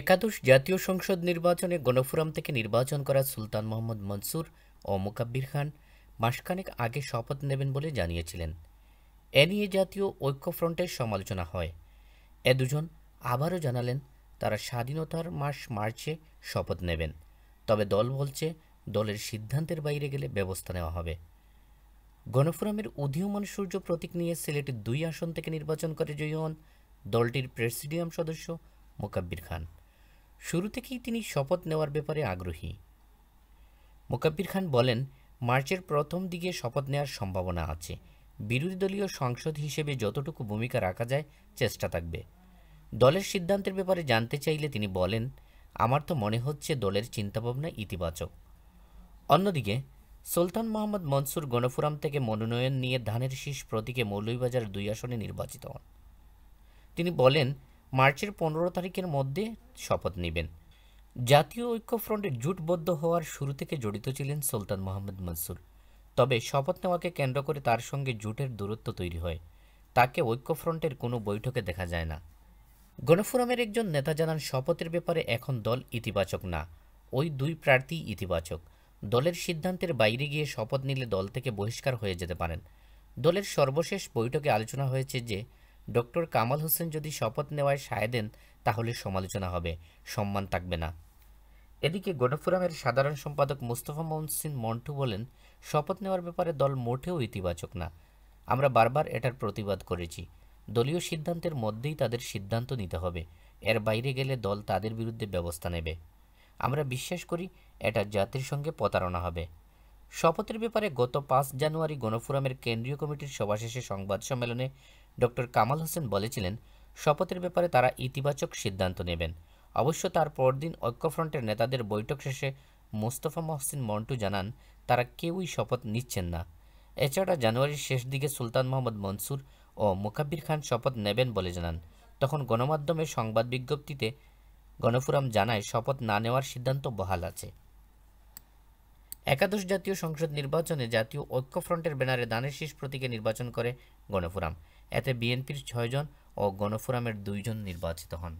একাদশ জাতীয় সংসদ নির্বাচনে গণফোরাম থেকে নির্বাচন করা সুলতান মোহাম্মদ মনসুর ও মোকাব্বির খান মাসখানেক আগে শপথ নেবেন বলে জানিয়েছিলেন। এ নিয়ে জাতীয় ঐক্যফ্রন্টের সমালোচনা হয়। এ দুজন আবারও জানালেন, তারা স্বাধীনতার মাস মার্চে শপথ নেবেন, তবে দল বলছে দলের সিদ্ধান্তের বাইরে গেলে ব্যবস্থা নেওয়া হবে। গণফোরামের উদীয়মান সূর্য প্রতীক নিয়ে সিলেটের দুই আসন থেকে নির্বাচন করে জয়ী হন দলটির প্রেসিডিয়াম সদস্য মোকাব্বির খান। শুরু থেকেই তিনি শপথ নেওয়ার ব্যাপারে আগ্রহী। মোকাব্বির খান বলেন, মার্চের প্রথম দিকে শপথ নেওয়ার সম্ভাবনা আছে। বিরোধী দলীয় সংসদ হিসেবে যতটুকু ভূমিকা রাখা যায়, চেষ্টা থাকবে। দলের সিদ্ধান্তের ব্যাপারে জানতে চাইলে তিনি বলেন, আমার তো মনে হচ্ছে দলের চিন্তাভাবনা ইতিবাচক। অন্যদিকে, সুলতান মোহাম্মদ মনসুর গণফোরাম থেকে মনোনয়ন নিয়ে ধানের শীষ প্রতীকে মৌলভীবাজার দুই আসনে নির্বাচিত হন। তিনি বলেন মার্চের পনেরো তারিখের মধ্যে শপথ নেবেন। জাতীয় ঐক্যফ্রন্টের জোটবদ্ধ হওয়ার শুরু থেকে জড়িত ছিলেন সুলতান মোহাম্মদ মনসুর। তবে শপথ নেওয়াকে কেন্দ্র করে তার সঙ্গে জোটের দূরত্ব তৈরি হয়। তাকে ঐক্যফ্রন্টের কোনো বৈঠকে দেখা যায় না। গণফোরামের একজন নেতা জানান, শপথের ব্যাপারে এখন দল ইতিবাচক না। ওই দুই প্রার্থী ইতিবাচক। দলের সিদ্ধান্তের বাইরে গিয়ে শপথ নিলে দল থেকে বহিষ্কার হয়ে যেতে পারেন। দলের সর্বশেষ বৈঠকে আলোচনা হয়েছে যে ডক্টর কামাল হোসেন যদি শপথ নেওয়ায় সায় দেন, তাহলে সমালোচনা হবে, সম্মান থাকবে না। এদিকে গণফোরামের সাধারণ সম্পাদক মুস্তফা মহসিন মন্টু বলেন, শপথ নেওয়ার ব্যাপারে দল মোটেও ইতিবাচক না। আমরা বারবার এটার প্রতিবাদ করেছি। দলীয় সিদ্ধান্তের মধ্যেই তাদের সিদ্ধান্ত নিতে হবে। এর বাইরে গেলে দল তাদের বিরুদ্ধে ব্যবস্থা নেবে। আমরা বিশ্বাস করি, এটা জাতির সঙ্গে প্রতারণা হবে। শপথের ব্যাপারে গত পাঁচ জানুয়ারি গণফোরামের কেন্দ্রীয় কমিটির সভা শেষে সংবাদ সম্মেলনে ডক্টর কামাল হোসেন বলেছিলেন, শপথের ব্যাপারে তারা ইতিবাচক সিদ্ধান্ত নেবেন। অবশ্য তার পরদিন ঐক্যফ্রন্টের নেতাদের বৈঠক শেষে মোস্তফা মহসিন মন্টু জানান, তারা কেউই শপথ নিচ্ছেন না। এছাড়া জানুয়ারির শেষ দিকে সুলতান মোহাম্মদ মনসুর ও মুকাব্বির খান শপথ নেবেন বলে জানান। তখন গণমাধ্যমে সংবাদ বিজ্ঞপ্তিতে গণফোরাম জানায়, শপথ না নেওয়ার সিদ্ধান্ত বহাল আছে। একাদশ জাতীয় সংসদ নির্বাচনে জাতীয় ঐক্যফ্রন্টের ব্যানারে দানের শীষ প্রতীকে নির্বাচন করে গণফোরাম। এতে বিএনপির ছয়জন ও গণফোরামের দুইজন নির্বাচিত হন।